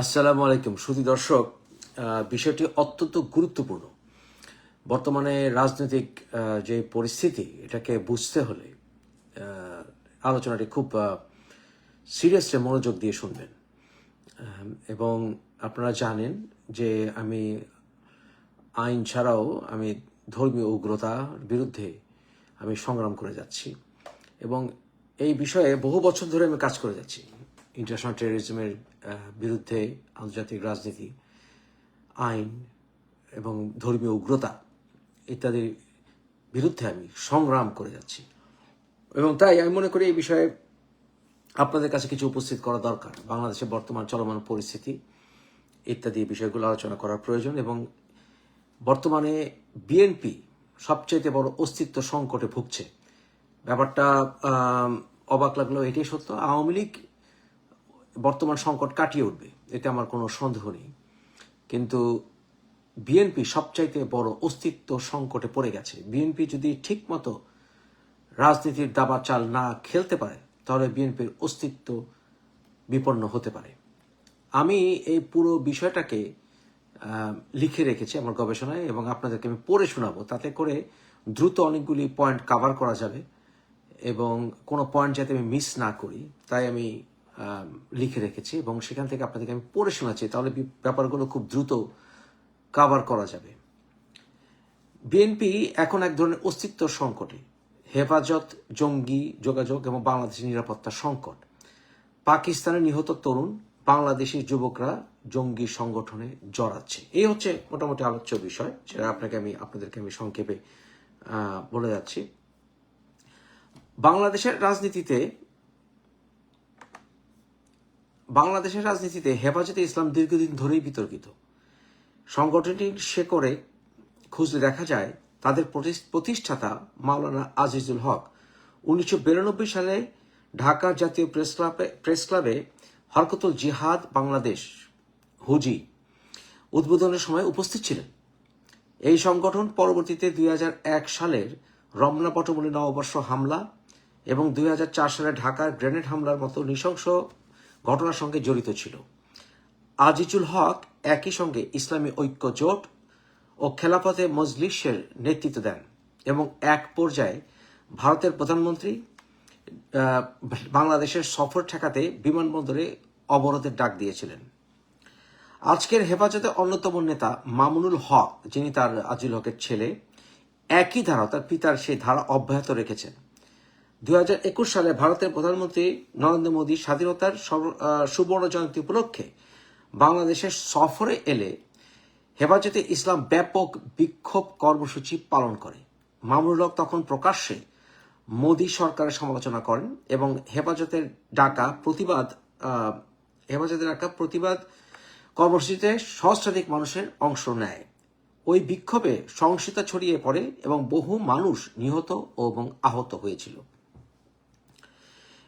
আসসালামু আলাইকুম। সুধী দর্শক বিষয়টি অত্যন্ত গুরুত্বপূর্ণ। বর্তমানে রাজনৈতিক যে পরিস্থিতি, এটাকে বুঝতে হলে আলোচনাটি খুব সিরিয়াসলি মনোযোগ দিয়ে শুনবেন। এবং আপনারা জানেন যে আমি আইন ছাড়াও আমি ধর্মীয় উগ্রতার বিরুদ্ধে আমি সংগ্রাম করে যাচ্ছি। এবং এই বিষয়ে বহু বছর ধরে আমি কাজ করে যাচ্ছি। ইন্টারন্যাশনাল টেরোরিজমের বিরুদ্ধে আন্তর্জাতিক রাজনীতি, আইন এবং ধর্মীয় উগ্রতা ইত্যাদির বিরুদ্ধে আমি সংগ্রাম করে যাচ্ছি। এবং তাই আমি মনে করি এই বিষয়ে আপনাদের কাছে কিছু উপস্থিত করা দরকার। বাংলাদেশের বর্তমান চলমান পরিস্থিতি ইত্যাদি বিষয়গুলো আলোচনা করার প্রয়োজন এবং বর্তমানে বিএনপি সবচেয়ে বড় অস্তিত্ব সংকটে ভুগছে। ব্যাপারটা অবাক লাগলেও এটাই সত্য। আওয়ামী লীগ বর্তমান সংকট কাটিয়ে উঠবে, এতে আমার কোনো সন্দেহ নেই। কিন্তু বিএনপি সবচাইতে বড় অস্তিত্ব সংকটে পড়ে গেছে। বিএনপি যদি ঠিকমতো রাজনীতির দাবা চাল না খেলতে পারে, তাহলে বিএনপির অস্তিত্ব বিপন্ন হতে পারে। আমি এই পুরো বিষয়টাকে লিখে রেখেছি আমার গবেষণায় এবং আপনাদেরকে আমি পড়ে শোনাবো। তাতে করে দ্রুত অনেকগুলি পয়েন্ট কাভার করা যাবে এবং কোনো পয়েন্ট যাতে আমি মিস না করি, তাই আমি লিখে রেখেছি এবং সেখান থেকে আপনাদেরকে আমি পড়ে শোনাচ্ছি। তাহলে ব্যাপারগুলো খুব দ্রুত কাভার করা যাবে। বিএনপি এখন এক ধরনের অস্তিত্ব সংকটে। হেফাজত, জঙ্গি যোগাযোগ এবং বাংলাদেশের নিরাপত্তা সংকট। পাকিস্তানে নিহত তরুণ, বাংলাদেশি যুবকরা জঙ্গি সংগঠনে জড়াচ্ছে। এই হচ্ছে মোটামুটি আলোচ্য বিষয় যেটা আপনাকে আমি আপনাদেরকে আমি সংক্ষেপে বলে যাচ্ছি। বাংলাদেশের রাজনীতিতে বাংলাদেশের রাজনীতিতে হেফাজতে ইসলাম দীর্ঘদিন ধরেই বিতর্কিত। সংগঠনটির শেকড়ে খুঁজলে দেখা যায়, তাদের প্রতিষ্ঠাতা মাওলানা আজিজুল হক উনিশশো বিরানব্বই সালে ঢাকা জাতীয় প্রেস ক্লাবে প্রেস ক্লাবে হরকতুল জিহাদ বাংলাদেশ, হুজি, উদ্বোধনের সময় উপস্থিত ছিলেন। এই সংগঠন পরবর্তীতে দুই হাজার এক সালের রমনা পটমূলী নববর্ষ হামলা এবং দুই হাজার চার সালে ঢাকার গ্রেনেড হামলার মতো নৃশংস ঘটনার সঙ্গে জড়িত ছিল। আজিজুল হক একই সঙ্গে ইসলামী ঐক্য জোট ও খেলাফতে মজলিসের নেতৃত্ব দেন এবং এক পর্যায়ে ভারতের প্রধানমন্ত্রী বাংলাদেশের সফর ঠেকাতে বিমানবন্দরে অবরোধের ডাক দিয়েছিলেন। আজকের হেফাজতে অন্যতম নেতা মামুনুল হক, যিনি তার আজিল হকের ছেলে, একই ধারা তার পিতার সেই ধারা অব্যাহত রেখেছেন। দুই হাজার একুশ সালে ভারতের প্রধানমন্ত্রী নরেন্দ্র মোদী স্বাধীনতার সুবর্ণ জয়ন্তী উপলক্ষে বাংলাদেশের সফরে এলে হেফাজতে ইসলাম ব্যাপক বিক্ষোভ কর্মসূচি পালন করে। মামুনুল হক তখন প্রকাশ্যে মোদী সরকারের সমালোচনা করেন এবং হেফাজতের ডাকা প্রতিবাদ হেফাজতের ডাকা প্রতিবাদ কর্মসূচিতে সহস্রাধিক মানুষের অংশ নেয়। ওই বিক্ষোভে সহিংসতা ছড়িয়ে পড়ে এবং বহু মানুষ নিহত এবং আহত হয়েছিল।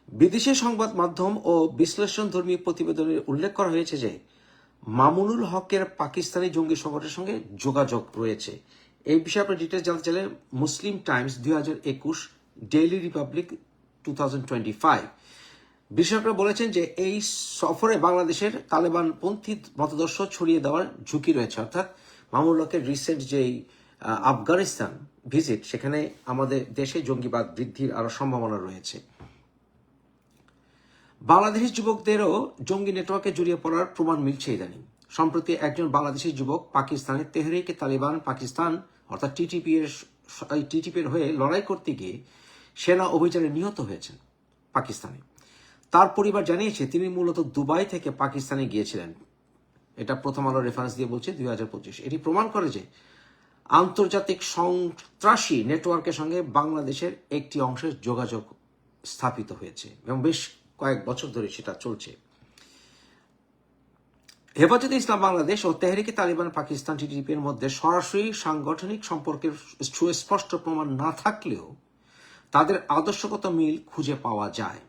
বিদেশি সংবাদ মাধ্যম ও বিশ্লেষণধর্মী প্রতিবেদনে উল্লেখ করা হয়েছে যে, মামুনুল হকের পাকিস্তানি জঙ্গি সংগঠনের সঙ্গে যোগাযোগ রয়েছে। এই বিষয়ে আপনি ডিটেলস জানতে চাইলে মুসলিম টাইমস দুই হাজার একুশ, Daily Republic two thousand twenty five বিশেষজ্ঞরা বলেছেন যে, এই সফরে বাংলাদেশের তালেবান পন্থী মতাদর্শ ছড়িয়ে দেওয়ার ঝুঁকি রয়েছে। অর্থাৎ মামুনুল হকের রিসেন্ট যেই আফগানিস্তান ভিজিট সেখানে আমাদের দেশে জঙ্গিবাদ বৃদ্ধির আরও সম্ভাবনা রয়েছে। বাংলাদেশি যুবকদেরও জঙ্গি নেটওয়ার্কে জড়িয়ে পড়ার প্রমাণ মিলছে ইদানিং। সম্প্রতি একজন বাংলাদেশি যুবক পাকিস্তানের তেহরিকে তালিবান পাকিস্তান, অর্থাৎ টিটিপি এর টিটিপি এর হয়ে লড়াই করতে গিয়ে সেনা অভিযানে নিহত হয়েছেন পাকিস্তানে। তার পরিবার জানিয়েছে, তিনি মূলত দুবাই থেকে পাকিস্তানে গিয়েছিলেন। এটা প্রথম আলো রেফারেন্স দিয়ে বলছে দুই হাজার পঁচিশ। এটি প্রমাণ করে যে আন্তর্জাতিক সন্ত্রাসী নেটওয়ার্কের সঙ্গে বাংলাদেশের একটি অংশের যোগাযোগ স্থাপিত হয়েছে এবং বেশ কয়েক বছর ধরে সেটা চলছে। হেফাজতে ইসলাম বাংলাদেশ ও তেহরিকে তালিবান পাকিস্তান টিটিপি এর মধ্যে সরাসরি সাংগঠনিক সম্পর্কের সুস্পষ্ট প্রমাণ না থাকলেও তাদের আদর্শগত মিল খুঁজে পাওয়া যায়।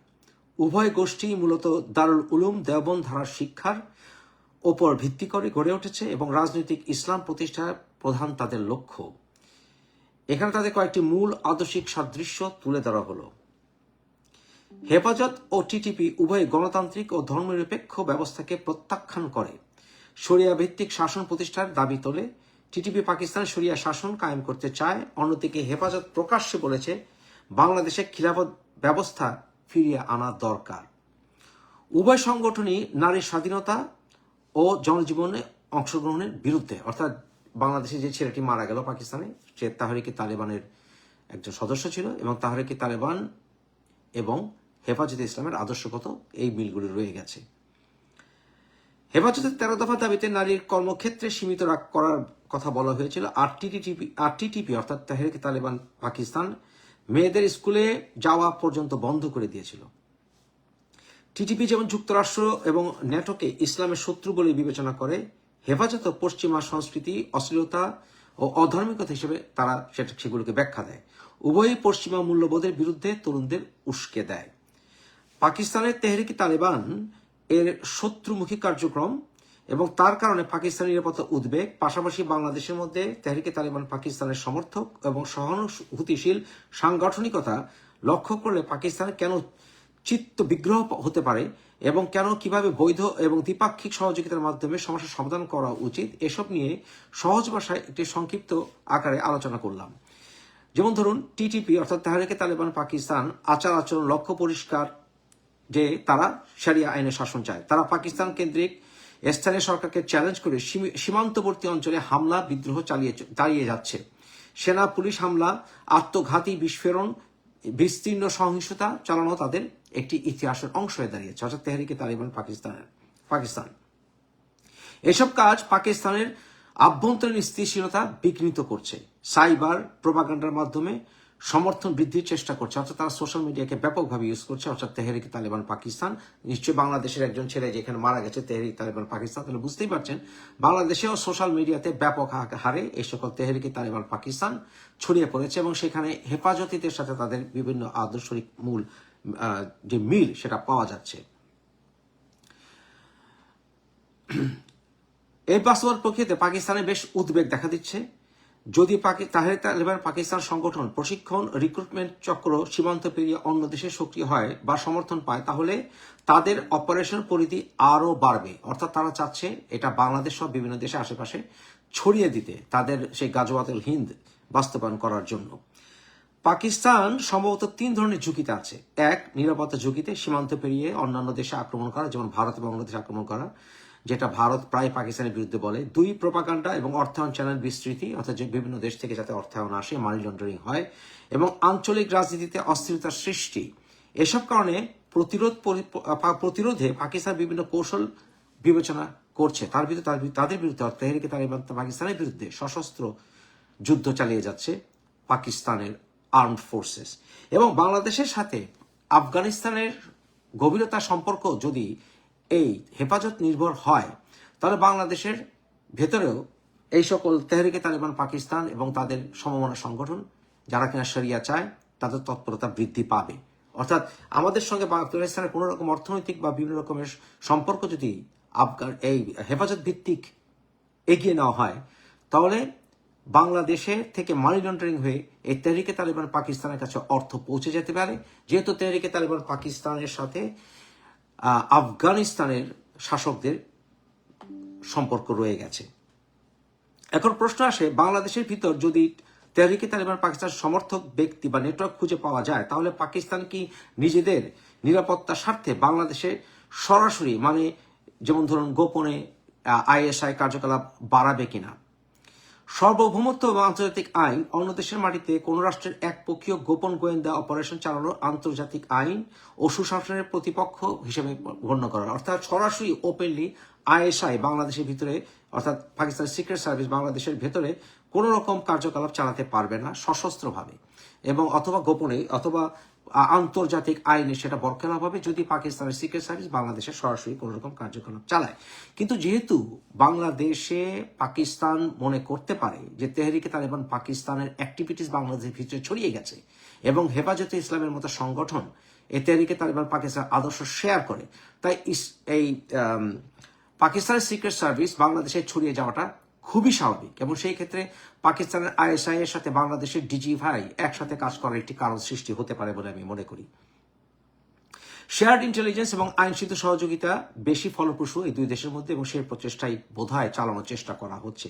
উভয় গোষ্ঠী মূলত দারুল উলুম দেওবন ধারার শিক্ষার ওপর ভিত্তি করে গড়ে উঠেছে এবং রাজনৈতিক ইসলাম প্রতিষ্ঠার প্রধান তাদের লক্ষ্য। এখানে তাদের কয়েকটি মূল আদর্শিক সাদৃশ্য তুলে ধরা হলো। হেফাজত ও টিটিপি উভয় গণতান্ত্রিক ও ধর্মনিরপেক্ষ ব্যবস্থাকে প্রত্যাখ্যান করে। শরিয়া ভিত্তিক শাসন প্রতিষ্ঠার দাবি তোলে। টিটিপি পাকিস্তান শরিয়া শাসন কায়েম করতে চায়। অন্যদিকে হেফাজত প্রকাশ্যে বলেছে, বাংলাদেশে খিলাফত ব্যবস্থা ফিরিয়ে আনা দরকার। উভয় সংগঠনই নারীর স্বাধীনতা ও জনজীবনে অংশগ্রহণের বিরুদ্ধে, অর্থাৎ বাংলাদেশে যে ছেলেটি মারা গেল পাকিস্তানে, সে তাহরিকি তালেবানের একজন সদস্য ছিল এবং তাহরিকি তালেবান এবং হেফাজতে ইসলামের আদর্শগত এই মিলগুলি রয়ে গেছে। হেফাজতের তেরো দফা দাবিতে নারীর কর্মক্ষেত্রে সীমিত করার কথা বলা হয়েছিল। আর টিটিপি আর টিটিপি অর্থাৎ তাহরিকি তালেবান পাকিস্তান মেয়েদের স্কুলে যাওয়া পর্যন্ত বন্ধ করে দিয়েছিল। টিটিপি যেমন যুক্তরাষ্ট্র এবং ন্যাটোকে ইসলামের শত্রু বলে বিবেচনা করে, হেফাজত পশ্চিমা সংস্কৃতি, অশ্লীলতা ও অধার্মিকতা হিসেবে তারা সেটা, সেগুলোকে ব্যাখ্যা দেয়। উভয়ই পশ্চিমা মূল্যবোধের বিরুদ্ধে তরুণদের উস্কে দেয়। পাকিস্তানের তেহরিকি তালেবান এর শত্রুমুখী কার্যক্রম এবং তার কারণে পাকিস্তানের নিরাপত্তা উদ্বেগ, পাশাপাশি বাংলাদেশের মধ্যে তেহরিকে তালেবান পাকিস্তানের সমর্থক এবং সহানুভূতিশীল সাংগঠনিকতা লক্ষ্য করলে পাকিস্তান কেন চিত্ত বিগ্রহ হতে পারে এবং কেন কীভাবে বৈধ এবং দ্বিপাক্ষিক সহযোগিতার মাধ্যমে সমস্যার সমাধান করা উচিত, এসব নিয়ে সহজ ভাষায় একটি সংক্ষিপ্ত আকারে আলোচনা করলাম। যেমন ধরুন, টিটিপি অর্থাৎ তাহরিকে তালেবান পাকিস্তান আচার আচরণ লক্ষ্য পরিষ্কার যে তারা সারিয়া আইনে শাসন চায়। তারা পাকিস্তান কেন্দ্রিক স্থানীয় সরকারকে চ্যালেঞ্জ করে সীমান্তবর্তী অঞ্চলে হামলা, বিদ্রোহ চালিয়ে চালিয়ে যাচ্ছে। সেনা, পুলিশ হামলা, আত্মঘাতী বিস্ফোরণ, বিস্তীর্ণ সহিংসতা চালানো তাদের একটি ইতিহাসের অংশ হয়ে দাঁড়িয়েছে, অর্থাৎ তেহরিকে তালিবান পাকিস্তানের পাকিস্তান। এসব কাজ পাকিস্তানের আভ্যন্তরীণ স্থিতিশীলতা বিঘ্নিত করছে। সাইবার প্রোপাগান্ডার মাধ্যমে সমর্থন বৃদ্ধির চেষ্টা করছে, অর্থাৎ তারা সোশ্যাল মিডিয়াকে ব্যাপকভাবে ইউজ করছে, অর্থাৎ তেহরিক তালেবান পাকিস্তান। নিশ্চয়ই বাংলাদেশের একজন ছেলে যেখানে মারা গেছে, তেহরিক তালেবান পাকিস্তান, তাহলে বুঝতেই পারছেন, বাংলাদেশেও সোশ্যাল মিডিয়াতে ব্যাপক হারে এই সকল তেহরিকি তালেবান পাকিস্তান ছড়িয়ে পড়েছে এবং সেখানে হেফাজতিদের সাথে তাদের বিভিন্ন আদর্শিক মূল যে মিল সেটা পাওয়া যাচ্ছে। এই বাস্তবতার প্রকৃতিতে পাকিস্তানে বেশ উদ্বেগ দেখা দিচ্ছে। যদি তাহলে তালেবান পাকিস্তান সংগঠন প্রশিক্ষণ রিক্রুটমেন্ট চক্র সীমান্ত পেরিয়ে অন্য দেশে সক্রিয় হয় বা সমর্থন পায়, তাহলে তাদের অপারেশন পরিধি আরও বাড়বে। অর্থাৎ তারা চাচ্ছে এটা বাংলাদেশ সহ বিভিন্ন দেশে আশেপাশে ছড়িয়ে দিতে তাদের সেই গাজওয়াতুল হিন্দ বাস্তবায়ন করার জন্য। পাকিস্তান সম্ভবত তিন ধরনের ঝুঁকিতে আছে। এক, নিরাপত্তা ঝুঁকিতে সীমান্ত পেরিয়ে অন্যান্য দেশে আক্রমণ করা, যেমন ভারত এবং বাংলাদেশে আক্রমণ করা। যেটা ভারত প্রায় পাকিস্তানের বিরুদ্ধে বলে। দুই প্রপাগান্ডা এবং অর্থায়ন চ্যানেল বিস্তৃতি, অর্থাৎ বিভিন্ন দেশ থেকে যাতে অর্থায়ন আসে, মানি লন্ডারিং হয়, এবং আঞ্চলিক রাজনীতিতে অস্থিরতার সৃষ্টি। এসব কারণে প্রতিরোধ পরি- প্রতিরোধে পাকিস্তান বিভিন্ন কৌশল বিবেচনা করছে। তার বিরুদ্ধে তাদের বিরুদ্ধে, অর্থাৎ তেহরিকে তালিবান পাকিস্তানের বিরুদ্ধে সশস্ত্র যুদ্ধ চালিয়ে যাচ্ছে পাকিস্তানের আর্মড ফোর্সেস। এবং বাংলাদেশের সাথে আফগানিস্তানের গভীরতা সম্পর্ক যদি এই হেফাজত নির্ভর হয়, তাহলে বাংলাদেশের ভেতরেও এই সকল তেহরিকে তালেবান, পাকিস্তান এবং তাদের সমমনা সংগঠন, যারা কিনা শরিয়া চায়, তাদের তৎপরতা বৃদ্ধি পাবে। অর্থাৎ আমাদের সঙ্গে আফগানিস্তানের কোনো রকম অর্থনৈতিক বা বিভিন্ন রকমের সম্পর্ক যদি আফগান, এই হেফাজত ভিত্তিক এগিয়ে নেওয়া হয়, তাহলে বাংলাদেশে থেকে মানি লন্ডারিং হয়ে এই তেহরিকে তালিবান, পাকিস্তানের কাছে অর্থ পৌঁছে যেতে পারে। যেহেতু তেহরিকে তালিবান, পাকিস্তানের সাথে আফগানিস্তানের শাসকদের সম্পর্ক রয়ে গেছে। এখন প্রশ্ন আসে, বাংলাদেশের ভিতর যদি তেহরিকে তালিবান পাকিস্তান সমর্থক ব্যক্তি বা নেটওয়ার্ক খুঁজে পাওয়া যায়, তাহলে পাকিস্তান কি নিজেদের নিরাপত্তার স্বার্থে বাংলাদেশে সরাসরি মানে যেমন ধরুন গোপনে আইএসআই কার্যকলাপ বাড়াবে কিনা? সার্বভৌমত্ব এবং আন্তর্জাতিক আইন, অন্য দেশের মাটিতে কোন রাষ্ট্রের একপক্ষীয় গোপন গোয়েন্দা অপারেশন চালানো আন্তর্জাতিক আইন ও সুশাসনের প্রতিপক্ষ হিসেবে গণ্য করা। অর্থাৎ সরাসরি ওপেনলি আইএসআই বাংলাদেশের ভিতরে, অর্থাৎ পাকিস্তান সিক্রেট সার্ভিস বাংলাদেশের ভেতরে কোনো রকম কার্যকলাপ চালাতে পারবে না সশস্ত্রভাবে এবং অথবা গোপনে অথবা আন্তর্জাতিক আইনে সেটা বরকরার হবে যদি পাকিস্তানের সিক্রেট সার্ভিস বাংলাদেশে সরাসরি কোনো রকম কার্যকলাপ চালায়। কিন্তু যেহেতু বাংলাদেশে পাকিস্তান মনে করতে পারে যে তেহরিকে তালেবান পাকিস্তানের অ্যাক্টিভিটিস বাংলাদেশের ভিতরে ছড়িয়ে গেছে এবং হেফাজতে ইসলামের মতো সংগঠন এই তেহরিকে তালেবান পাকিস্তান আদর্শ শেয়ার করে, তাই এই পাকিস্তানের সিক্রেট সার্ভিস বাংলাদেশে ছড়িয়ে যাওয়াটা খুবই স্বাভাবিক এবং সেই ক্ষেত্রে পাকিস্তানের আইএসআই এর সাথে বাংলাদেশের ডিজি ভাই একসাথে কাজ করার একটি কারণ সৃষ্টি হতে পারে বলে আমি মনে করি। শেয়ার্ড ইন্টেলিজেন্স এবং আইনশৃত সহযোগিতা বেশি ফলপ্রসূ এই দুই দেশের মধ্যে এবং সেই প্রচেষ্টাই বোধহয় চালানোর চেষ্টা করা হচ্ছে।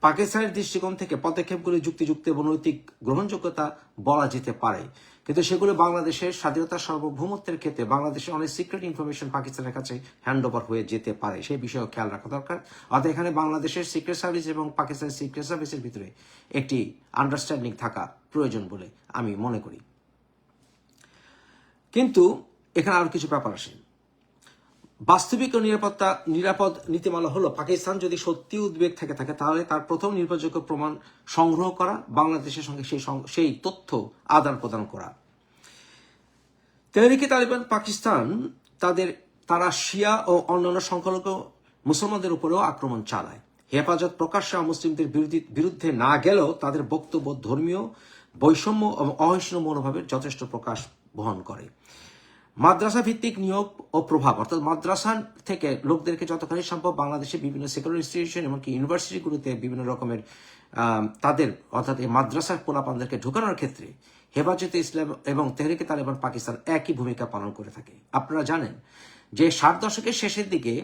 পাকিস্তানের দৃষ্টিকোণ থেকে পদক্ষেপগুলি যুক্তিযুক্ত এবং নৈতিক গ্রহণযোগ্যতা বলা যেতে পারে। কিন্তু সেগুলো বাংলাদেশের স্বাধীনতা সার্বভৌমত্বের ক্ষেত্রে বাংলাদেশের অনেক সিক্রেট ইনফরমেশন পাকিস্তানের কাছে হ্যান্ড ওভার হয়ে যেতে পারে। সেই বিষয়েও খেয়াল রাখা দরকার। অর্থাৎ এখানে বাংলাদেশের সিক্রেট সার্ভিস এবং পাকিস্তানের সিক্রেট সার্ভিসের ভিতরে একটি আন্ডারস্ট্যান্ডিং থাকা প্রয়োজন বলে আমি মনে করি। কিন্তু এখানে আরও কিছু ব্যাপার আসে। বাস্তবিক নিরাপত্তা, নিরাপদ নীতিমালা হলো পাকিস্তান যদি সত্যি উদ্বেগ থেকে থাকে, তাহলে তার প্রথম নির্ভরযোগ্য প্রমাণ সংগ্রহ করা, বাংলাদেশের সঙ্গে সেই সেই তথ্য আদান প্রদান করা। তেহরিকে তালিবান পাকিস্তান তাদের, তারা শিয়া ও অন্যান্য সংখ্যালঘু মুসলমানদের উপরেও আক্রমণ চালায়। হেফাজত প্রকাশ্যে মুসলিমদের বিরুদ্ধে না গেলেও তাদের বক্তব্য ধর্মীয় বৈষম্য এবং অহিষ্ণু মনোভাবের যথেষ্ট প্রকাশ বহন করে। মাদ্রাসা ভিত্তিক নিয়োগ ও প্রভাব, অর্থাৎ মাদ্রাসা থেকে লোকদেরকে যতখানি সম্ভব বাংলাদেশে বিভিন্ন সেকুলার ইনস্টিটিউশন এমনকি ইউনিভার্সিটিগুলোতে বিভিন্ন রকমের তাদের, অর্থাৎ এই মাদ্রাসার পোলাপানদেরকে ঢোকানোর ক্ষেত্রে হেফাজতে ইসলাম এবং তেহরিকে তালেবান পাকিস্তান একই ভূমিকা পালন করে থাকে। আপনারা জানেন যে ষাট দশকের শেষের দিকে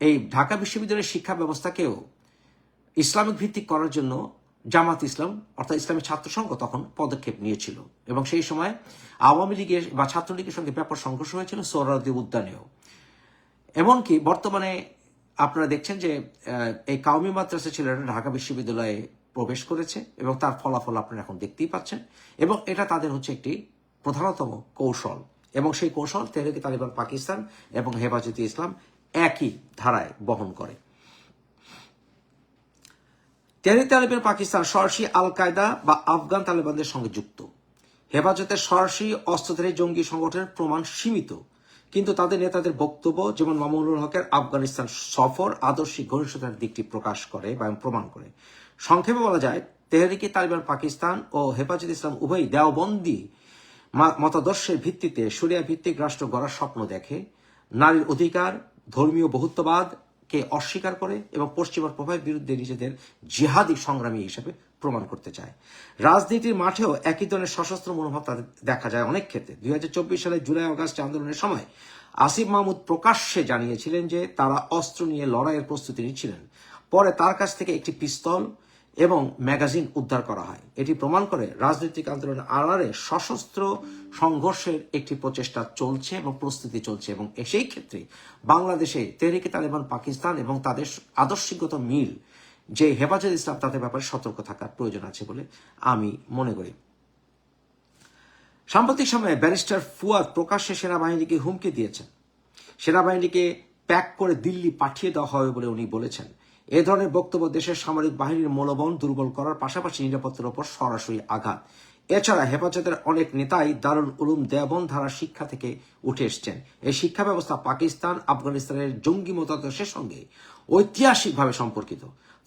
এই ঢাকা বিশ্ববিদ্যালয়ের শিক্ষা ব্যবস্থাকেও ইসলামিক ভিত্তিক করার জন্য জামাত ইসলাম, অর্থাৎ ইসলামের ছাত্র সংঘ তখন পদক্ষেপ নিয়েছিল এবং সেই সময় আওয়ামী লীগের বা ছাত্রলীগের সঙ্গে ব্যাপক সংঘর্ষ হয়েছিল সোহরাওয়ার্দী উদ্যানেও। এমনকি বর্তমানে আপনারা দেখছেন যে এই কাউমি মাদ্রাসা ছেলেরা ঢাকা বিশ্ববিদ্যালয়ে প্রবেশ করেছে এবং তার ফলাফল আপনারা এখন দেখতেই পাচ্ছেন এবং এটা তাদের হচ্ছে একটি প্রধানতম কৌশল এবং সেই কৌশল তেহরিকে তালিবান পাকিস্তান এবং হেফাজতে ইসলাম একই ধারায় বহন করে। তেহরিক তালিবান পাকিস্তান সরাসরি আল কায়দা বা আফগান তালেবানদের সঙ্গে যুক্ত। হেফাজতের সরাসরি অস্ত্রধারী জঙ্গি সংগঠনের প্রমাণ সীমিত, কিন্তু তাদের নেতাদের বক্তব্য যেমন মামুনুল হকের আফগানিস্তান সফর আদর্শিক ঘনিষ্ঠতার দিকটি প্রকাশ করে বা প্রমাণ করে। সংক্ষেপে বলা যায়, তেহরিকে তালিবান, পাকিস্তান ও হেফাজত ইসলাম উভয়ই দেওবন্দি মতাদর্শের ভিত্তিতে সুরিয়া ভিত্তিক রাষ্ট্র গড়ার স্বপ্ন দেখে। নারীর অধিকার, ধর্মীয় বহুত্ববাদ কে অস্বীকার করে এবং পশ্চিমার প্রভাবের বিরুদ্ধে নিজেদের জিহাদি সংগ্রামী হিসেবে প্রমাণ করতে চায়। রাজনীতির মাঠেও একই ধরনের সশস্ত্র মনোভাব তাদের দেখা যায় অনেক ক্ষেত্রে। দুই হাজার চব্বিশ সালে জুলাই আগস্ট আন্দোলনের সময় আসিফ মাহমুদ প্রকাশ্যে জানিয়েছিলেন যে তারা অস্ত্র নিয়ে লড়াইয়ের প্রস্তুতি নিচ্ছিলেন। পরে তার কাছ থেকে একটি পিস্তল এবং ম্যাগাজিন উদ্ধার করা হয়। এটি প্রমাণ করে রাজনৈতিক আন্দোলনের আড়ালে সশস্ত্র সংঘর্ষের একটি প্রচেষ্টা চলছে এবং প্রস্তুতি চলছে এবং সেই ক্ষেত্রে বাংলাদেশে তেহরিকে তালেবান, পাকিস্তান এবং তাদের আদর্শিকগত মিল, যে হেফাজত ইসলাম, তাদের ব্যাপারে সতর্ক থাকার প্রয়োজন আছে বলে আমি মনে করি। সাম্প্রতিক সময়ে ব্যারিস্টার ফুয়াদ প্রকাশ্যে সেনাবাহিনীকে হুমকি দিয়েছেন। সেনাবাহিনীকে প্যাক করে দিল্লি পাঠিয়ে দেওয়া হবে বলে উনি বলেছেন। এ ধরনের বক্তব্য দেশের সামরিক বাহিনীর মনোবল দুর্বল করার পাশাপাশি নিরাপত্তার উপর সরাসরি আঘাত। এছাড়া হেফাজতের অনেক নেতাই দারুল উলুম দেওবন ধারা শিক্ষা থেকে উঠে এসছেন। এই শিক্ষা ব্যবস্থা পাকিস্তান, আফগানিস্তানের জঙ্গি মতাদর্শের সঙ্গে ঐতিহাসিকভাবে সম্পর্কিত।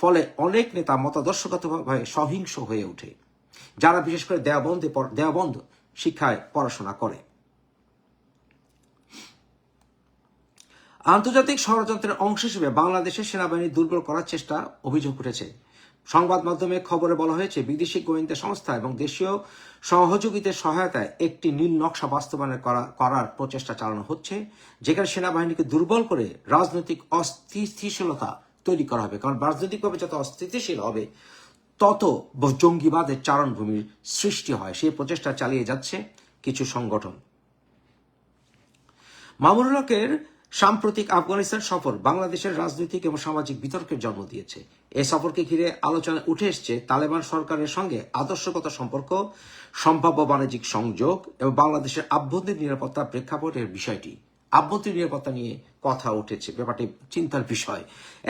ফলে অনেক নেতা মতাদর্শগতভাবে সহিংস হয়ে ওঠে। যারা বিশেষ করে দেওবন্দে পড়- দেওবন্দ শিক্ষায় পড়াশোনা করে। আন্তর্জাতিক ষড়যন্ত্রের অংশ হিসেবে বাংলাদেশের সেনাবাহিনী দুর্বল করার চেষ্টা অভিযোগ উঠেছে। সংবাদ মাধ্যমে খবরে বলা হয়েছে, বিদেশি গোয়েন্দা সংস্থা এবং দেশীয় সহযোগীদের সহায়তায় একটি নীল নকশা বাস্তবায়ন করা করার প্রচেষ্টা চালানো হচ্ছে, যেখানে সেনাবাহিনীকে দুর্বল করে রাজনৈতিক অস্থিতিশীলতা তৈরি করা হবে। কারণ রাজনৈতিকভাবে যত অস্থিতিশীল হবে, তত জঙ্গিবাদের চারণভূমির সৃষ্টি হয়। সেই প্রচেষ্টা চালিয়ে যাচ্ছে কিছু সংগঠন। মামুনুল হকের সাম্প্রতিক আফগানিস্তান সফর বাংলাদেশের রাজনৈতিক এবং সামাজিক বিতর্কের জন্ম দিয়েছে। এই সফরকে ঘিরে আলোচনায় উঠে এসছে তালেবান সরকারের সঙ্গে আদর্শগত সম্পর্ক, সম্ভাব্য বাণিজ্যিক সংযোগ এবং বাংলাদেশের আভ্যন্তরীণ নিরাপত্তা প্রেক্ষাপটের বিষয়টি। আভ্যন্তরীণ নিরাপত্তা নিয়ে কথা উঠেছে, ব্যাপারটি চিন্তার বিষয়।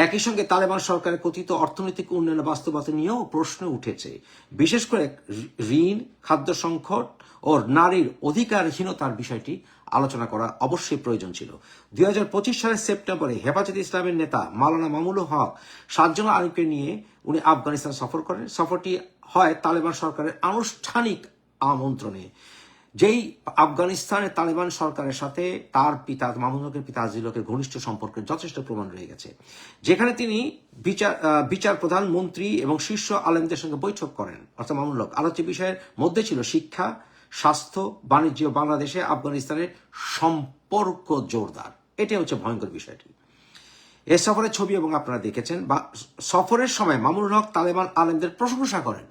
একই সঙ্গে তালেবান সরকারের কথিত অর্থনৈতিক উন্নয়ন বাস্তবতা নিয়েও প্রশ্ন উঠেছে। বিশেষ করে ঋণ, খাদ্য সংকট ও নারীর অধিকারহীনতার বিষয়টি আলোচনা করা অবশ্যই প্রয়োজন ছিল। দুই হাজার পঁচিশ সালের সেপ্টেম্বরে হেফাজত ইসলামের নেতা মাওলানা মামুল হক সাতজন আরিফকে নিয়ে উনি আফগানিস্তান সফর করেন। সফরটি হয় তালেবান সরকারের আনুষ্ঠানিক আমন্ত্রণে। যেই আফগানিস্তানে তালেবান সরকারের সাথে তার পিতা মামুন হকের পিতা আজিল হকের ঘনিষ্ঠ সম্পর্কের যথেষ্ট প্রমাণ রয়ে গেছে। যেখানে তিনি বিচার বিচার প্রধান, মন্ত্রী এবং শীর্ষ আলেমদের সঙ্গে বৈঠক করেন। অর্থাৎ মামুন হক আলোচ্য বিষয়ের মধ্যে ছিল শিক্ষা স্বাস্থ্য বাণিজ্য বাংলাদেশে আফগানিস্তানের সম্পর্ক জোরদার। এটাই হচ্ছে ভয়ঙ্কর বিষয়টি। এ সফরের ছবি এবং আপনারা দেখেছেন বা সফরের সময় মামুনুল হক তালেবান আলেমদের প্রশংসা করেন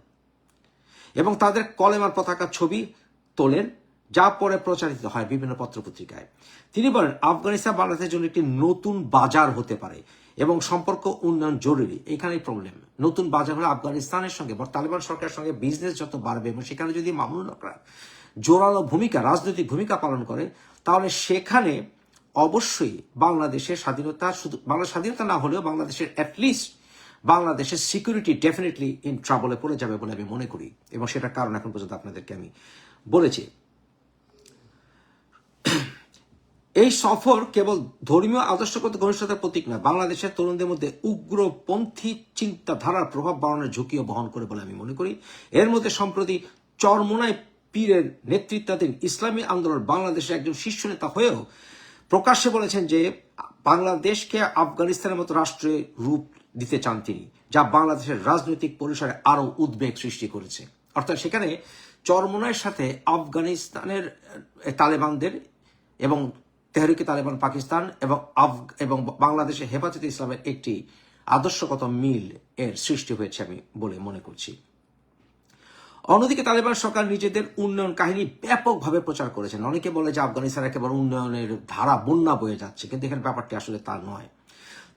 এবং তাদের কলেমার পতাকার ছবি তোলেন। যা পরে প্রচারিত হয় বিভিন্ন পত্রপত্রিকায়। তিনি বলেন, আফগানিস্তান বাংলাদেশের জন্য একটি নতুন বাজার হতে পারে এবং সম্পর্ক উন্নয়ন জরুরি। এখানেই প্রবলেম নতুন বাজার হলে আফগানিস্তানের সঙ্গে তালেবান সরকারের সঙ্গে বিজনেস যত বাড়বে এবং সেখানে যদি মামুনুল হকরা জোরালো ভূমিকা, রাজনৈতিক ভূমিকা পালন করে, তাহলে সেখানে অবশ্যই বাংলাদেশের স্বাধীনতা শুধু বাংলার স্বাধীনতা না হলেও বাংলাদেশের অ্যাটলিস্ট বাংলাদেশের সিকিউরিটি ডেফিনেটলি ইন ট্রাবলে পড়ে যাবে বলে আমি মনে করি এবং সেটার কারণ এখন পর্যন্ত আপনাদেরকে আমি বলেছি। এই সফর কেবল ধর্মীয় আদর্শগত ঘনিষ্ঠতার প্রতীক নয়, বাংলাদেশের তরুণদের মধ্যে উগ্রপন্থী চিন্তাধারার প্রভাব বাড়ানোর ঝুঁকিও বহন করে বলে আমি মনে করি। এর মধ্যে সম্প্রতি চরমোনায় পীরের নেতৃত্বাধীন ইসলামী আন্দোলন বাংলাদেশের একজন শীর্ষ নেতা হয়েও প্রকাশ্যে বলেছেন যে বাংলাদেশকে আফগানিস্তানের মতো রাষ্ট্রে রূপ দিতে চান তিনি, যা বাংলাদেশের রাজনৈতিক পরিসরে আরও উদ্বেগ সৃষ্টি করেছে। অর্থাৎ সেখানে চরমোনায়ের সাথে আফগানিস্তানের তালেবানদের এবং তেহরিকে তালেবান, পাকিস্তান এবং আফ এবং বাংলাদেশে হেফাজতে ইসলামের একটি আদর্শগত মিল এর সৃষ্টি হয়েছে আমি বলে মনে করছি। অন্যদিকে তালেবান সরকার নিজেদের উন্নয়ন কাহিনী ব্যাপকভাবে প্রচার করেছেন। অনেকে বলে যে আফগানিস্তান একেবারে উন্নয়নের ধারা বন্যা বয়ে যাচ্ছে, কিন্তু এখানে ব্যাপারটি আসলে তা নয়।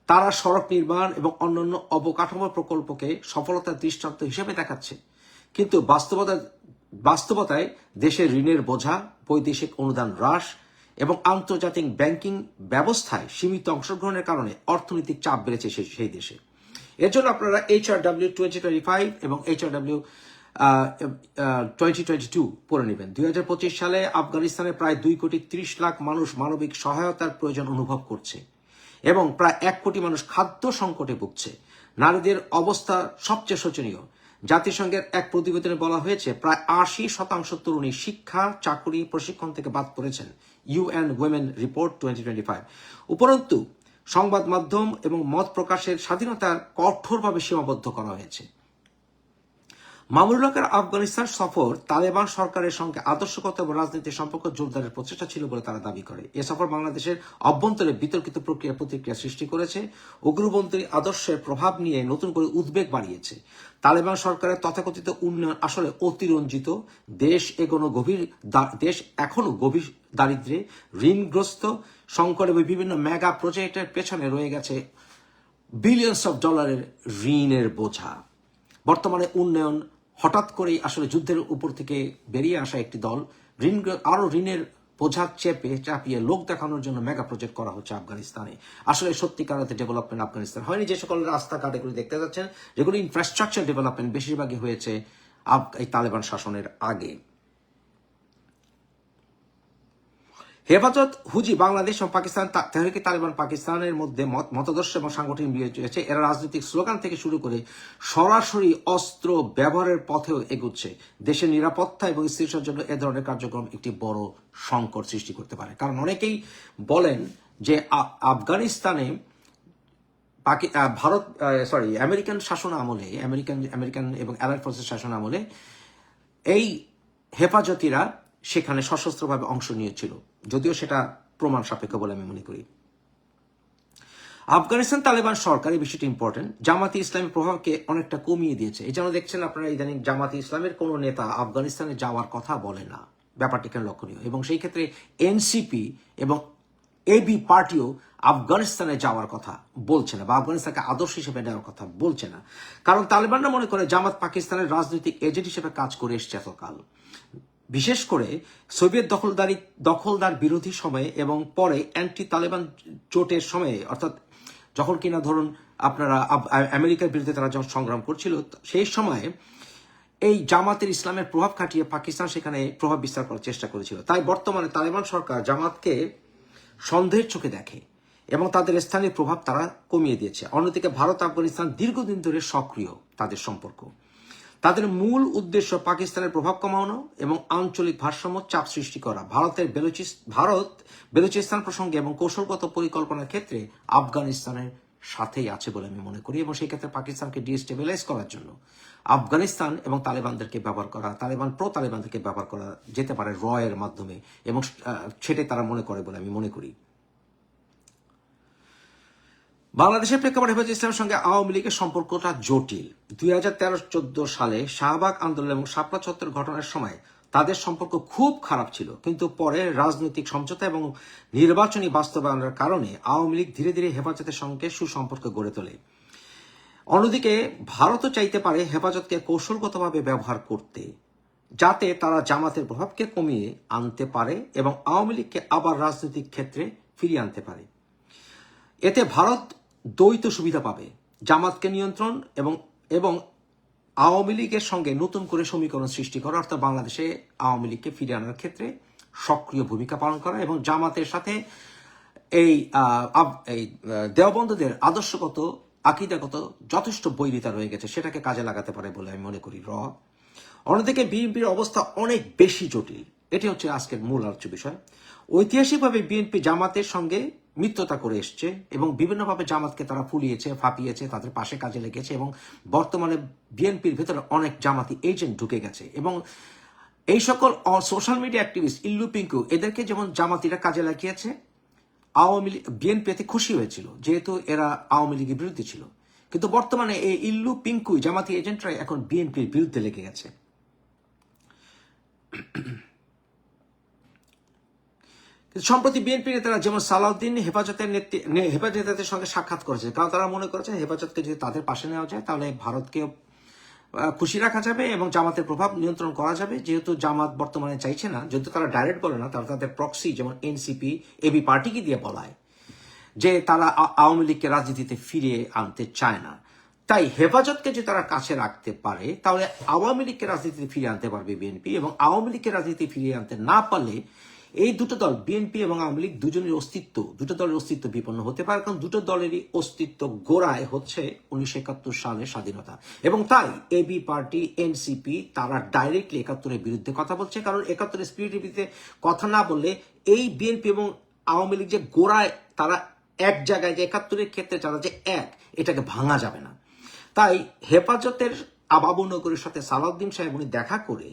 তারা সড়ক নির্মাণ এবং অন্যান্য অবকাঠামো প্রকল্পকে সফলতার দৃষ্টান্ত হিসেবে দেখাচ্ছে। কিন্তু বাস্তবতা বাস্তবতায় দেশের ঋণের বোঝা, বৈদেশিক অনুদান হ্রাস এবং আন্তর্জাতিক ব্যাংকিং ব্যবস্থায় সীমিত অংশগ্রহণের কারণে অর্থনৈতিক চাপ বেড়েছে সেই দেশে। এর জন্য আপনারা H R W twenty twenty five এবং ডাব্লিউ টোয়েন্টি টোয়েন্টি টু পড়ে নেবেন। দুই হাজার পঁচিশ সালে আফগানিস্তানে প্রায় দুই কোটি ত্রিশ লাখ মানুষ মানবিক সহায়তার প্রয়োজন অনুভব করছে এবং প্রায় এক কোটি মানুষ খাদ্য সংকটে ভুগছে। নারীদের অবস্থা সবচেয়ে শোচনীয়। জাতিসংঘের এক প্রতিবেদনে বলা হয়েছে, প্রায় আশি শতাংশ তরুণী শিক্ষা, চাকুরি, প্রশিক্ষণ থেকে বাদ পড়েছেন। UN Women report twenty twenty five উপরন্তু, সংবাদ মাধ্যম এবং মত প্রকাশের স্বাধীনতার কঠোরভাবে সীমাবদ্ধ করা হয়েছে। মামুনুল হকের আফগানিস্তান সফর তালেবান সরকারের সঙ্গে আদর্শগত এবং রাজনৈতিক সম্পর্ক জোরদারের প্রচেষ্টা ছিল বলে তারা দাবি করে। এ সফর বাংলাদেশের অভ্যন্তরে বিতর্কিত প্রক্রিয়া প্রতিক্রিয়া সৃষ্টি করেছে, উগ্রপন্থী আদর্শের প্রভাব নিয়ে নতুন করে উদ্বেগ বাড়িয়েছে। তালেবান সরকারের তথাকথিত উন্নয়ন আসলে অতিরঞ্জিত। দেশ এগোনো গভীর দেশ এখনও গভীর দারিদ্র্যে ঋণগ্রস্ত। সংকট এবং বিভিন্ন মেগা প্রজেক্টের পেছনে রয়ে গেছে বিলিয়ন্স অফ ডলারের ঋণের বোঝা। বর্তমানে উন্নয়ন হঠাৎ করেই আসলে যুদ্ধের উপর থেকে বেরিয়ে আসা একটি দল, ঋণ আরও ঋণের বোঝা চেপে চাপিয়ে লোক দেখানোর জন্য মেগা প্রজেক্ট করা হচ্ছে আফগানিস্তানে। আসলে সত্যিকার অর্থে ডেভেলপমেন্ট আফগানিস্তান হয়নি। যে সকল রাস্তাঘাট এগুলি দেখতে যাচ্ছেন, যেগুলো ইনফ্রাস্ট্রাকচার ডেভেলপমেন্ট বেশিরভাগই হয়েছে এই তালেবান শাসনের আগে। হেফাজত, হুজি, বাংলাদেশ এবং পাকিস্তান তেহরিকে, তালেবান, পাকিস্তানের মধ্যে মত- মতাদর্শ এবং সাংগঠনিক রয়েছে। এরা রাজনৈতিক স্লোগান থেকে শুরু করে সরাসরি অস্ত্র ব্যবহারের পথেও এগুচ্ছে। দেশের নিরাপত্তা এবং স্থিরতার জন্য এ ধরনের কার্যক্রম একটি বড় সংকট সৃষ্টি করতে পারে। কারণ অনেকেই বলেন যে আফগানিস্তানে ভারত সরি আমেরিকান শাসন আমলে আমেরিকান আমেরিকান এবং অ্যালাইড ফোর্সের শাসন আমলে এই হেফাজতিরা সেখানে সশস্ত্রভাবে অংশ নিয়েছিল। যদিও সেটা প্রমাণ সাপেক্ষ বলে আমি মনে করি। আফগানিস্তান তালেবান সরকার এই বিষয়টি ইম্পর্টেন্ট জামাতি ইসলামের প্রভাবকে অনেকটা কমিয়ে দিয়েছে। এই জন্য দেখছেন আপনারা ইদানিং জামাতি ইসলামের কোনো নেতা আফগানিস্তানে যাওয়ার কথা বলে না। ব্যাপারটি কেন লক্ষণীয়। এবং সেই ক্ষেত্রে এনসিপি এবং এবি পার্টিও আফগানিস্তানে যাওয়ার কথা বলছে না বা আফগানিস্তানকে আদর্শ হিসেবে নেওয়ার কথা বলছে না। কারণ তালেবানরা মনে করে জামাত পাকিস্তানের রাজনৈতিক এজেন্ট হিসেবে কাজ করে এসছে এতকাল। বিশেষ করে সোভিয়েত দখলদারি দখলদার বিরোধী সময়ে এবং পরে অ্যান্টি তালেবান জোটের সময়ে, অর্থাৎ যখন কিনা ধরুন আপনারা আমেরিকার বিরুদ্ধে তারা যখন সংগ্রাম করছিল, সেই সময়ে এই জামাতের ইসলামের প্রভাব খাটিয়ে পাকিস্তান সেখানে প্রভাব বিস্তার করার চেষ্টা করেছিল। তাই বর্তমানে তালেবান সরকার জামাতকে সন্দেহের চোখে দেখে এবং তাদের স্থানীয় প্রভাব তারা কমিয়ে দিয়েছে। অন্যদিকে ভারত আফগানিস্তান দীর্ঘদিন ধরে সক্রিয় তাদের সম্পর্ক। তাদের মূল উদ্দেশ্য পাকিস্তানের প্রভাব কমানো এবং আঞ্চলিক ভারসাম্য চাপ সৃষ্টি করা। ভারতের ভারত বেলুচিস্তান প্রসঙ্গে এবং কৌশলগত পরিকল্পনার ক্ষেত্রে আফগানিস্তানের সাথেই আছে বলে আমি মনে করি এবং সেই ক্ষেত্রে পাকিস্তানকে ডিস্টেবিলাইজ করার জন্য। আফগানিস্তান এবং তালেবানদেরকে ব্যবহার করা, তালেবান প্রো তালেবানদেরকে ব্যবহার করা যেতে পারে রয়ের মাধ্যমে এবং সেটাই তারা মনে করে বলে আমি মনে করি। বাংলাদেশের প্রেক্ষাপটে হেফাজত ইসলামের সঙ্গে আওয়ামী লীগের সম্পর্কটা জটিল। দুই হাজার তেরো, চোদ্দ সালে শাহবাগ আন্দোলন এবং শাপলা চত্বর ঘটনার সময় তাদের সম্পর্ক খুব খারাপ ছিল। কিন্তু পরে রাজনৈতিক সমঝোতা এবং নির্বাচনী বাস্তবায়নের কারণে আওয়ামী লীগ ধীরে ধীরে হেফাজতের সঙ্গে সুসম্পর্ক গড়ে তোলে। অন্যদিকে ভারতও চাইতে পারে হেফাজতকে কৌশলগতভাবে ব্যবহার করতে, যাতে তারা জামাতের প্রভাবকে কমিয়ে আনতে পারে এবং আওয়ামী লীগকে আবার রাজনৈতিক ক্ষেত্রে ফিরিয়ে আনতে পারে। এতে ভারত দ্বৈত সুবিধা পাবে। জামাতকে নিয়ন্ত্রণ এবং এবং আওয়ামী লীগের সঙ্গে নতুন করে সমীকরণ সৃষ্টি করা অর্থাৎ বাংলাদেশে আওয়ামী লীগকে ফিরিয়ে আনার ক্ষেত্রে সক্রিয় ভূমিকা পালন করা এবং জামাতের সাথে এই এই আহ, দেওবন্দদের আদর্শগত আকিদাগত যথেষ্ট বৈরিতা রয়ে গেছে সেটাকে কাজে লাগাতে পারে বলে আমি মনে করি র অন্যদিকে বিএনপির অবস্থা অনেক বেশি জটিল। এটি হচ্ছে আজকের মূল আলোচ্য বিষয়। ঐতিহাসিকভাবে বিএনপি জামাতের সঙ্গে মিত্রতা করে এসছে এবং বিভিন্নভাবে জামাতকে তারা ফুলিয়েছে, ফাঁপিয়েছে, তাদের পাশে কাজে লেগেছে এবং বর্তমানে বিএনপির ভেতরে অনেক জামাতি এজেন্ট ঢুকে গেছে এবং এই সকল social media activist Illu Pinku এদেরকে যেমন জামাতিরা কাজে লাগিয়েছে, আওয়ামী লীগ, বিএনপি এতে খুশি হয়েছিল, যেহেতু এরা আওয়ামী লীগের বিরুদ্ধে ছিল। কিন্তু বর্তমানে এই ইল্লু পিঙ্কু জামাতি এজেন্টরাই এখন বিএনপির বিরুদ্ধে লেগে গেছে। সম্প্রতি বিএনপি নেতারা যেমন সালাউদ্দিন হেফাজতের হেফাজত নেতাদের সঙ্গে সাক্ষাৎ করেছে। কারণ তারা মনে করেছে হেফাজতকে যদি তাদের পাশে নেওয়া যায়, তাহলে ভারতকে খুশি রাখা যাবে এবং জামাতের প্রভাব নিয়ন্ত্রণ করা যাবে। যেহেতু জামাত বর্তমানে চাইছে না যেহেতু তারা ডাইরেক্ট বলে না তারা তাদের প্রক্সি যেমন এনসিপি এবি পার্টিকে দিয়ে বলায় যে তারা আওয়ামী লীগকে রাজনীতিতে ফিরিয়ে আনতে চায় না। তাই হেফাজতকে যদি তারা কাছে রাখতে পারে, তাহলে আওয়ামী লীগকে রাজনীতিতে ফিরিয়ে আনতে পারবে বিএনপি এবং আওয়ামী লীগকে রাজনীতি ফিরিয়ে আনতে না পারলে এই দুটো দল বিএনপি এবং আওয়ামী লীগ দুজনের অস্তিত্ব, দুটো দলের অস্তিত্ব বিপন্ন হতে পারে, কারণ দুটো দলেরই অস্তিত্ব গোড়ায় হচ্ছে উনিশশো একাত্তর সালের স্বাধীনতা। এবং তাই এবি পার্টি এনসিপি তারা ডাইরেক্টলি একাত্তরের বিরুদ্ধে কথা বলছে, কারণ একাত্তরের বিরুদ্ধে কথা না বললে এই বিএনপি এবং আওয়ামী লীগ যে গোড়ায় তারা এক জায়গায় যে একাত্তরের ক্ষেত্রে যারা যে এক, এটাকে ভাঙা যাবে না। তাই হেফাজতের আবাবুনগরের সাথে সালাউদ্দিন সাহেব উনি দেখা করে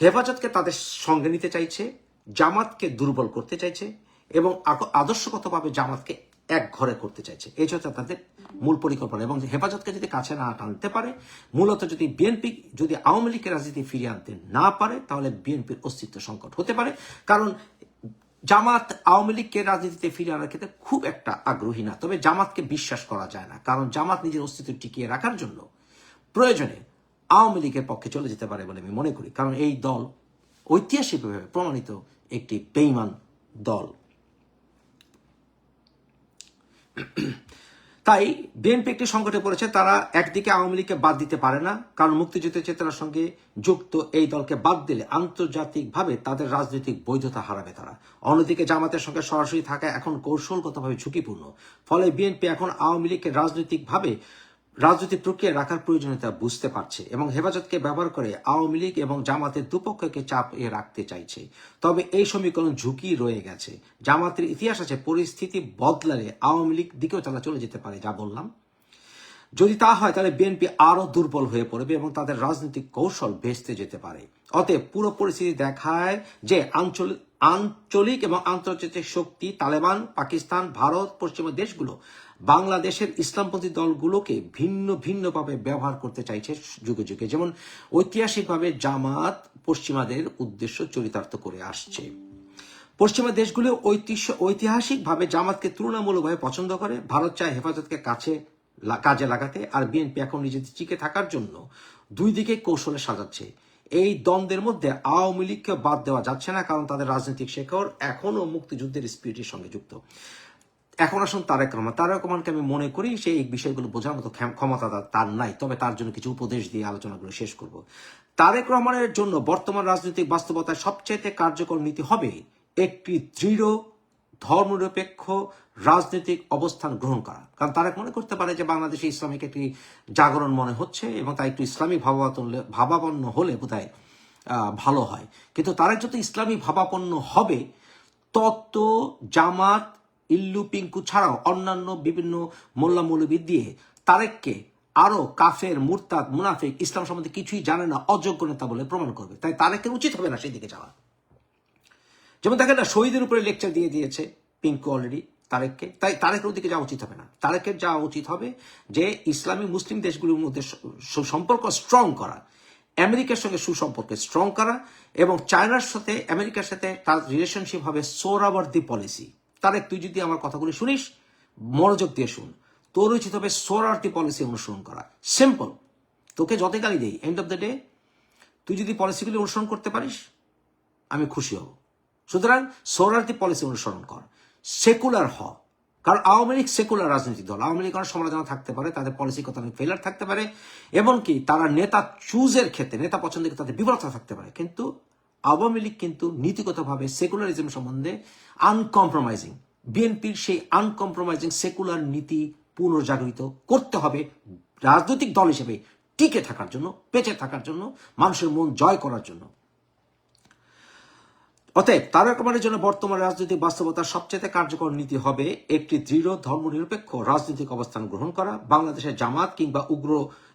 হেফাজতকে তাদের সঙ্গে নিতে চাইছে জামাতকে দুর্বল করতে চাইছে এবং আদর্শগতভাবে জামাতকে এক ঘরে করতে চাইছে। এই হচ্ছে তাদের মূল পরিকল্পনা। এবং হেফাজতকে যদি কাছে না টানতে পারে, মূলত যদি বিএনপি যদি আওয়ামী লীগের রাজনীতি ফিরিয়ে আনতে না পারে, তাহলে বিএনপির অস্তিত্ব সংকট হতে পারে। কারণ জামাত আওয়ামী লীগকে রাজনীতিতে ফিরে আনার ক্ষেত্রে খুব একটা আগ্রহী না। তবে জামাতকে বিশ্বাস করা যায় না। কারণ জামাত নিজের অস্তিত্ব টিকিয়ে রাখার জন্য প্রয়োজনে আওয়ামী লীগের পক্ষে চলে যেতে পারে বলে আমি মনে করি। কারণ এই দল ঐতিহাসিকভাবে প্রমাণিত একটি বেইমান দল। তাই বিএনপি একটি সংকটে পড়েছে, তারা একদিকে আওয়ামী লীগকে বাদ দিতে পারে না, কারণ মুক্তিযুদ্ধের চেতনার সঙ্গে যুক্ত এই দলকে বাদ দিলে আন্তর্জাতিকভাবে তাদের রাজনৈতিক বৈধতা হারাবে তারা। অন্যদিকে জামাতের সঙ্গে সরাসরি থাকা এখন কৌশলগতভাবে ঝুঁকিপূর্ণ। ফলে বিএনপি এখন আওয়ামী লীগকে রাজনৈতিকভাবে রাজনৈতিক প্রক্রিয়া রাখার প্রয়োজনীয়তা বুঝতে পারছে এবং হেফাজতকে ব্যবহার করে আওয়ামী লীগ এবং জামাতের দুপক্ষকে চাপ এ রাখতে চাইছে। তবে এই সমীকরণ ঝুঁকি রয়ে গেছে। জামাতের ইতিহাস আছে, পরিস্থিতি বদলালে আওয়ামী লীগ দিকেও তারা চলে যেতে পারে, যা বললাম। যদি তা হয়, তাহলে বিএনপি আরও দুর্বল হয়ে পড়বে এবং তাদের রাজনৈতিক কৌশল ভেস্তে যেতে পারে। অতএব পুরো পরিস্থিতি দেখায় যে আঞ্চলিক আঞ্চলিক এবং আন্তর্জাতিক শক্তি, তালেবান, পাকিস্তান, ভারত, পশ্চিমা দেশগুলো বাংলাদেশের ইসলামপন্থী দলগুলোকে ভিন্ন ভিন্নভাবে ব্যবহার করতে চাইছে যুগে যুগে। যেমন ঐতিহাসিকভাবে জামাত পশ্চিমাদের উদ্দেশ্য চরিতার্থ করে আসছে। পশ্চিমা দেশগুলো ঐতিহ্য, ঐতিহাসিকভাবে জামাতকে তুলনামূলকভাবে পছন্দ করে। ভারত চায় হেফাজতকে কাছে কাজে লাগাতে আর বিএনপি এখন নিজেদের টিকে থাকার জন্য দুই দিকে কৌশলে সাজাচ্ছে। এই দ্বন্দ্বের মধ্যে আওয়ামী লীগকে বাদ দেওয়া যাচ্ছে না, কারণ তাদের রাজনৈতিক শেখর এখনও মুক্তিযুদ্ধের স্পিরিটের সঙ্গে যুক্ত। এখন আসুন তারেক রহমান। তারেক রহমানকে আমি মনে করি সে এই বিষয়গুলো বোঝার মতো ক্ষম- ক্ষমতা তার- তার নাই। তবে তার জন্য কিছু উপদেশ দিয়ে আলোচনাগুলো শেষ করব। তারেক রহমানের জন্য বর্তমান রাজনৈতিক বাস্তবতায় সবচেয়ে কার্যকর নীতি হবে একটি দৃঢ়, ধর্মনিরপেক্ষ রাজনৈতিক অবস্থান গ্রহণ করা। কারণ তারেক মনে করতে পারে যে বাংলাদেশে ইসলামিক একটি জাগরণ মনে হচ্ছে এবং তাই একটু ইসলামিক ভাবাপন্ন ভাবাপন্ন হলে বোধহয় ভালো হয়। কিন্তু তারেক যত ইসলামী ভাবাপন্ন হবে, তত জামাত ইল্লু পিঙ্কু ছাড়াও অন্যান্য বিভিন্ন মোল্লা মৌলবী দিয়ে তারেককে আরও কাফের, মুরতাদ, মুনাফিক, ইসলাম সম্বন্ধে কিছুই জানে না, অযোগ্য নেতা বলে প্রমাণ করবে। তাই তারেকের উচিত হবে না সেই দিকে যাওয়া। যেমন দেখেন না, শহীদের উপরে লেকচার দিয়ে দিয়েছে পিঙ্কু অলরেডি তারেককে। তাই তারেকের ওদিকে যাওয়া উচিত হবে না। তারেকের যাওয়া উচিত হবে যে ইসলামী মুসলিম দেশগুলোর মধ্যে সম্পর্ক স্ট্রং করা, আমেরিকার সঙ্গে সুসম্পর্ক স্ট্রং করা এবং চায়নার সাথে, আমেরিকার সাথে তার রিলেশনশিপ হবে সোরাবর্তী পলিসি তারেক তুই যদি আমার কথাগুলি শুনিস, মনোযোগ দিয়ে শুন। তোর উচিত হবে সোরার্থী পলিসি অনুসরণ করা। সিম্পল তোকে যত গালি দেই এন্ড অফ দ্য ডে তুই যদি পলিসিগুলি অনুসরণ করতে পারিস, আমি খুশি হব। সুতরাং সোরারতি পলিসি অনুসরণ কর। সেকুলার হ। কারণ আওয়ামী লীগ সেকুলার রাজনৈতিক দল। আওয়ামী লীগ অনেক সমালোচনা থাকতে পারে, তাদের পলিসিগত অনেক ফেলার থাকতে পারে, এমনকি তারা নেতা চুজের ক্ষেত্রে, নেতা পছন্দের তাদের বিবরতা থাকতে পারে। কিন্তু আওয়ামী লীগ কিন্তু নীতিগতভাবে সেকুলারিজম সম্বন্ধে আনকম্প্রোমাইজিং বিএনপির সেই আনকম্প্রোমাইজিং সেকুলার নীতি পুনর্জাগরিত করতে হবে রাজনৈতিক দল হিসেবে, টিকে থাকার জন্য, বেঁচে থাকার জন্য, মানুষের মন জয় করার জন্য। অতএব তারেক রহমানের জন্য বর্তমান রাজনৈতিক বাস্তবতার সবচেয়ে কার্যকর নীতি হবে একটি দৃঢ় ধর্মনিরপেক্ষ রাজনৈতিক অবস্থান গ্রহণ করা, বাংলাদেশের জামাত কিংবা উগ্র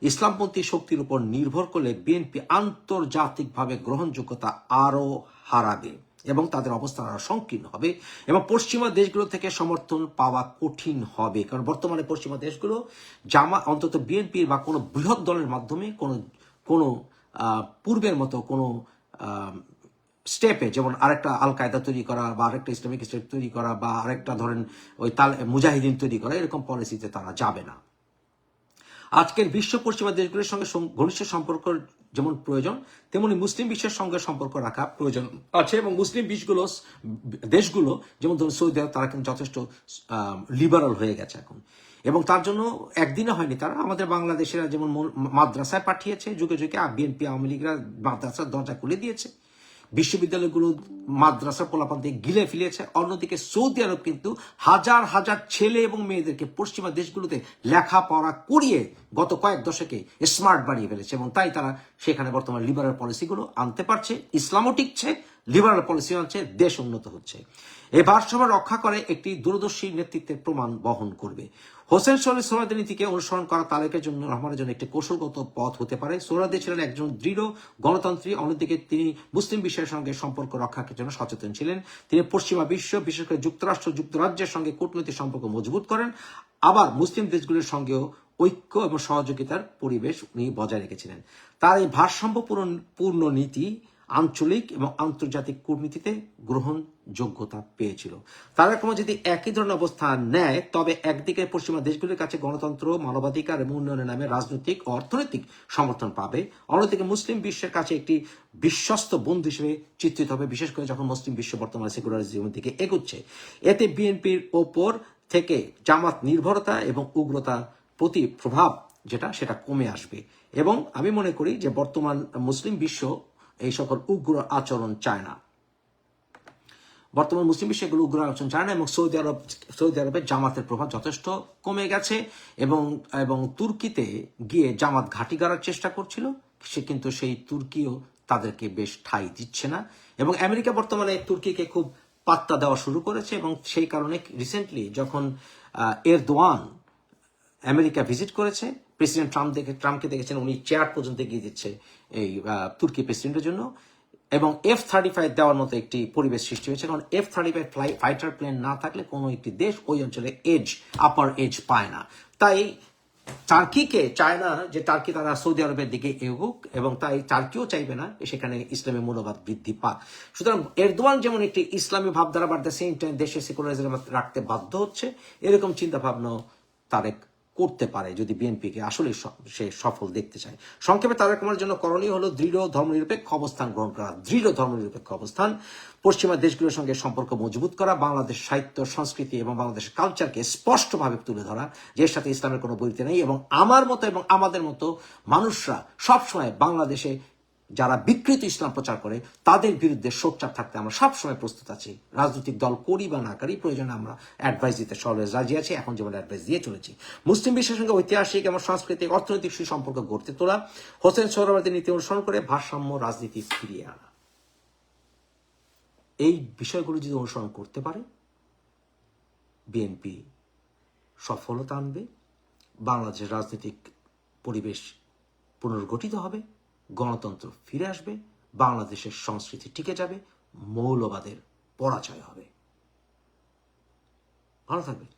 ইসলামপন্থী শক্তির উপর নির্ভর করলে বিএনপি আন্তর্জাতিকভাবে গ্রহণযোগ্যতা আরও হারাবে এবং তাদের অবস্থান আরও সংকীর্ণ হবে এবং পশ্চিমা দেশগুলো থেকে সমর্থন পাওয়া কঠিন হবে। কারণ বর্তমানে পশ্চিমা দেশগুলো জামা, অন্তত বিএনপির বা কোনো বৃহৎ দলের মাধ্যমে কোনো কোনো পূর্বের মতো কোনো স্টেপে যেমন আরেকটা আল কায়দা তৈরি করা বা আরেকটা ইসলামিক স্টেট তৈরি করা বা আরেকটা ধরেন ওই তাল, মুজাহিদিন তৈরি করা, এরকম পলিসিতে তারা যাবে না। আজকের বিশ্ব পশ্চিমা দেশগুলির সঙ্গে ঘনিষ্ঠ সম্পর্ক যেমন প্রয়োজন, তেমনি মুসলিম বিশ্বের সঙ্গে সম্পর্ক রাখা প্রয়োজন আছে এবং মুসলিম বিশ্বগুলো, দেশগুলো, যেমন ধরুন সৌদি আরব, তারা কিন্তু যথেষ্ট লিবারাল হয়ে গেছে এখন। এবং তার জন্য একদিনে হয়নি তারা, আমাদের বাংলাদেশেরা যেমন মাদ্রাসায় পাঠিয়েছে, যুগে যুগে বিএনপি, আওয়ামী লীগরা মাদ্রাসার দরজা খুলে দিয়েছে। বিশ্ববিদ্যালয়গুলো মাদ্রাসা দিয়ে গিলে ফেলিয়েছে অন্যদিকে সৌদি আরব কিন্তু হাজার হাজার ছেলে এবং মেয়েদেরকে পশ্চিমা দেশগুলোতে লেখাপড়া করিয়ে গত কয়েক দশকে স্মার্ট বানিয়ে ফেলেছে এবং তাই তারা সেখানে বর্তমান লিবারাল পলিসিগুলো আনতে পারছে, ইসলামও টিকছে লিবারাল পলিসি আনছে, দেশ উন্নত হচ্ছে। এই ভারসাম্য রক্ষা করে একটি দূরদর্শী নেতৃত্বের প্রমাণ বহন করবে। হোসেন শহীদ সোহরাদের নীতিকে অনুসরণ করা তালেকের জন্য রহমানের জন্য একটি কৌশলগত পথ হতে পারে। সোহরাদি ছিলেন একজন দৃঢ় গণতন্ত্রী অন্যদিকে তিনি মুসলিম বিশ্বের সঙ্গে সম্পর্ক রক্ষার জন্য সচেতন ছিলেন। তিনি পশ্চিমা বিশ্ব, বিশেষ করে যুক্তরাষ্ট্র, যুক্তরাজ্যের সঙ্গে কূটনৈতিক সম্পর্ক মজবুত করেন। আবার মুসলিম দেশগুলির সঙ্গেও ঐক্য এবং সহযোগিতার পরিবেশ উনি বজায় রেখেছিলেন। তার এই ভারসাম্যপূর্ণ পূর্ণ নীতি আঞ্চলিক এবং আন্তর্জাতিক কূটনীতিতে গ্রহণযোগ্যতা পেয়েছিল। তারা কোনো যদি একই ধরনের অবস্থান নেয়, তবে একদিকে পশ্চিমা দেশগুলির কাছে গণতন্ত্র, মানবাধিকার এবং উন্নয়নের নামে রাজনৈতিক অর্থনৈতিক সমর্থন পাবে। অন্যদিকে মুসলিম বিশ্বের কাছে একটি বিশ্বস্ত বন্ধু হিসেবে চিত্রিত হবে, বিশেষ করে যখন মুসলিম বিশ্ব বর্তমানে সেকুলারিজমের দিকে এগুচ্ছে। এতে বিএনপির ওপর থেকে জামাত নির্ভরতা এবং উগ্রতা প্রতি প্রভাব যেটা, সেটা কমে আসবে। এবং আমি মনে করি যে বর্তমান মুসলিম বিশ্ব এই সকল উগ্র আচরণ চায় না। বর্তমান মুসলিম বিশ্বে এগুলো উগ্র আচরণ চায় না এবং সৌদি আরব, সৌদি আরবের জামাতের প্রভাব যথেষ্ট কমে গেছে এবং এবং তুর্কিতে গিয়ে জামাত ঘাঁটি গাড়ার চেষ্টা করছিল। সে কিন্তু সেই তুর্কিও তাদেরকে বেশ ঠাঁই দিচ্ছে না এবং আমেরিকা বর্তমানে তুর্কিকে খুব পাত্তা দেওয়া শুরু করেছে এবং সেই কারণে রিসেন্টলি যখন এরদোয়ান আমেরিকা ভিজিট করেছে প্রেসিডেন্ট ট্রাম্প দেখে ট্রাম্পকে দেখেছেন, উনি চেয়ার পর্যন্ত গিয়ে দিচ্ছে। এই তুর্কি প্রেসিডেন্টের জন্য। এবং এফ থার্টি ফাইভ দেওয়ার মতো একটি পরিবেশ সৃষ্টি হয়েছে। কারণ F thirty five fly fighter plane না থাকলে কোনো একটি দেশ ওই অঞ্চলে এজ আপার এজ পায় না। তাই টার্কিকে চায় না যে টার্কি তারা সৌদি আরবের দিকে এগুক এবং তাই টার্কিও চাইবে না সেখানে ইসলামের মূল্যবাদ বৃদ্ধি পাক। সুতরাং এরদোয়ান যেমন একটি ইসলামী ভাবধারা দ্য সেম টাইম দেশে সেকুলারিজম রাখতে বাধ্য হচ্ছে, এরকম চিন্তা ভাবনাও তারেক করতে পারে যদি বিএনপিকে আসলে সে সফল দেখতে চায়। সংক্ষেপে তারেক কুমারের জন্য করণীয় হলো দৃঢ় ধর্মনিরপেক্ষ অবস্থান গ্রহণ করা। দৃঢ় ধর্মনিরপেক্ষ অবস্থান। পশ্চিমা দেশগুলোর সঙ্গে সম্পর্ক মজবুত করা। বাংলাদেশ সাহিত্য, সংস্কৃতি এবং বাংলাদেশের কালচারকে স্পষ্টভাবে তুলে ধরা। যে সাথে ইসলামের কোনো বইতে নেই এবং আমার মতো এবং আমাদের মতো মানুষরা সবসময় বাংলাদেশে যারা বিকৃত ইসলাম প্রচার করে, তাদের বিরুদ্ধে সোচ্চার থাকতে আমরা সবসময় প্রস্তুত আছি। রাজনৈতিক দল করি বা না করি, প্রয়োজনে আমরা অ্যাডভাইস দিতে সর্বে রাজি আছি। এখন যেমন অ্যাডভাইস দিয়ে চলেছি। মুসলিম বিশ্বের সঙ্গে ঐতিহাসিক এবং সাংস্কৃতিক অর্থনৈতিক সুসম্পর্ক গড়তে তোলা, হোসেন সৌরবাদী নীতি অনুসরণ করে ভারসাম্য রাজনীতি ফিরিয়ে আনা। এই বিষয়গুলো যদি অনুসরণ করতে পারে, বিএনপি সফলতা আনবে, বাংলাদেশের রাজনৈতিক পরিবেশ পুনর্গঠিত হবে গণতন্ত্র ফিরে আসবে বাংলাদেশের সংস্কৃতি টিকে যাবে মৌলবাদের পরাজয় হবে। ভালো থাকবে